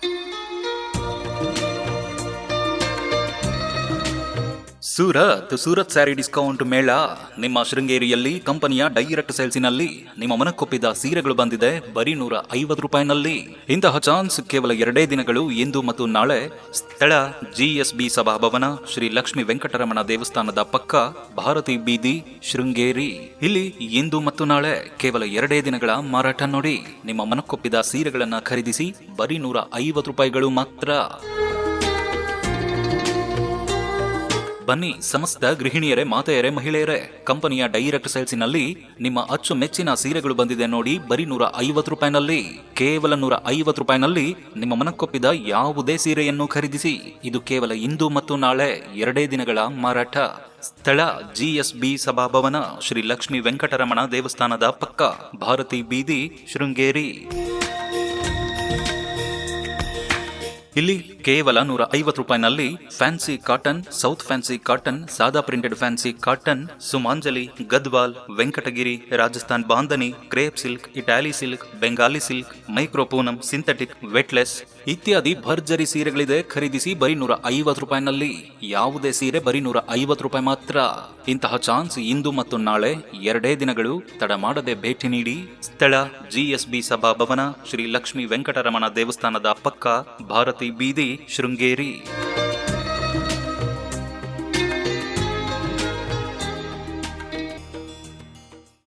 thank you. Surat Surat sari discount ಮೇಳ. ನಿಮ್ಮ ಶೃಂಗೇರಿಯಲ್ಲಿ, ಕಂಪನಿಯ ಡೈರೆಕ್ಟ್ ಸೇಲ್ಸಿನಲ್ಲಿ, ನಿಮ್ಮ ಮನಕ್ಕೊಪ್ಪಿದ ಸೀರೆಗಳು ಬಂದಿದೆ ಬರೀ ನೂರ ಐವತ್ತು ರೂಪಾಯಿನಲ್ಲಿ. ಇಂತಹ ಚಾನ್ಸ್ ಕೇವಲ ಎರಡೇ ದಿನಗಳು, ಇಂದು ಮತ್ತು ನಾಳೆ. ಸ್ಥಳ ಜಿಎಸ್ಬಿ ಸಭಾಭವನ, ಶ್ರೀ ಲಕ್ಷ್ಮೀ ವೆಂಕಟರಮಣ ದೇವಸ್ಥಾನದ ಪಕ್ಕ, ಭಾರತಿ ಬೀದಿ, ಶೃಂಗೇರಿ. ಇಲ್ಲಿ ಇಂದು ಮತ್ತು ನಾಳೆ ಕೇವಲ ಎರಡೇ ದಿನಗಳ ಮಾರಾಟ ನೋಡಿ. ನಿಮ್ಮ ಮನಕ್ಕೊಪ್ಪಿದ ಸೀರೆಗಳನ್ನ ಖರೀದಿಸಿ ಬರೀ ನೂರ ಐವತ್ತು ರೂಪಾಯಿಗಳು ಮಾತ್ರ. ಬನ್ನಿ, ಸಮಸ್ತ ಗೃಹಿಣಿಯರೇ, ಮಾತೆಯರೇ, ಮಹಿಳೆಯರೇ. ಕಂಪನಿಯ ಡೈರೆಕ್ಟ್ ಸೇಲ್ಸಿನಲ್ಲಿ ನಿಮ್ಮ ಅಚ್ಚು ಮೆಚ್ಚಿನ ಸೀರೆಗಳು ಬಂದಿದೆ ನೋಡಿ, ಬರೀ ನೂರ ಐವತ್ತು ರೂಪಾಯಿನಲ್ಲಿ. ಕೇವಲ ನೂರ ಐವತ್ತು ರೂಪಾಯಿನಲ್ಲಿ ನಿಮ್ಮ ಮನಕ್ಕೊಪ್ಪಿದ ಯಾವುದೇ ಸೀರೆಯನ್ನು ಖರೀದಿಸಿ. ಇದು ಕೇವಲ ಇಂದು ಮತ್ತು ನಾಳೆ, ಎರಡೇ ದಿನಗಳ ಮಾರಾಟ. ಸ್ಥಳ ಜಿಎಸ್ಬಿ ಸಭಾಭವನ, ಶ್ರೀ ಲಕ್ಷ್ಮೀ ವೆಂಕಟರಮಣ ದೇವಸ್ಥಾನದ ಪಕ್ಕ. ಭಾರತಿ ಬೀದಿ, ಶೃಂಗೇರಿ. ಇಲ್ಲಿ ಕೇವಲ ನೂರ ಐವತ್ತು ರೂಪಾಯಿನಲ್ಲಿ fancy cotton, south fancy cotton, ಸಾದಾ printed fancy cotton, ಸುಮಾಂಜಲಿ, Gadwal, Venkatagiri, Rajasthan bandhani crepe silk, Italy silk, Bengali silk ಮೈಕ್ರೋಪೂನಂ synthetic, weightless ಇತ್ಯಾದಿ ಭರ್ಜರಿ ಸೀರೆಗಳಿದೆ. ಖರೀದಿಸಿ ಬರೀ ನೂರ ಐವತ್ತು ರೂಪಾಯಿನಲ್ಲಿ. ಯಾವುದೇ ಸೀರೆ ಬರೀ ನೂರ ಐವತ್ತು ರೂಪಾಯಿ ಮಾತ್ರ. ಇಂತಹ ಚಾನ್ಸ್ ಇಂದು ಮತ್ತು ನಾಳೆ ಎರಡೇ ದಿನಗಳು. ತಡ ಮಾಡದೆ ಭೇಟಿ ನೀಡಿ. ಸ್ಥಳ ಜಿಎಸ್ಬಿ ಸಭಾಭವನ, ಶ್ರೀ ಲಕ್ಷ್ಮೀ ವೆಂಕಟರಮಣ ದೇವಸ್ಥಾನದ ಪಕ್ಕ ಭಾರತಿ ಬೀದಿ ಶೃಂಗೇರಿ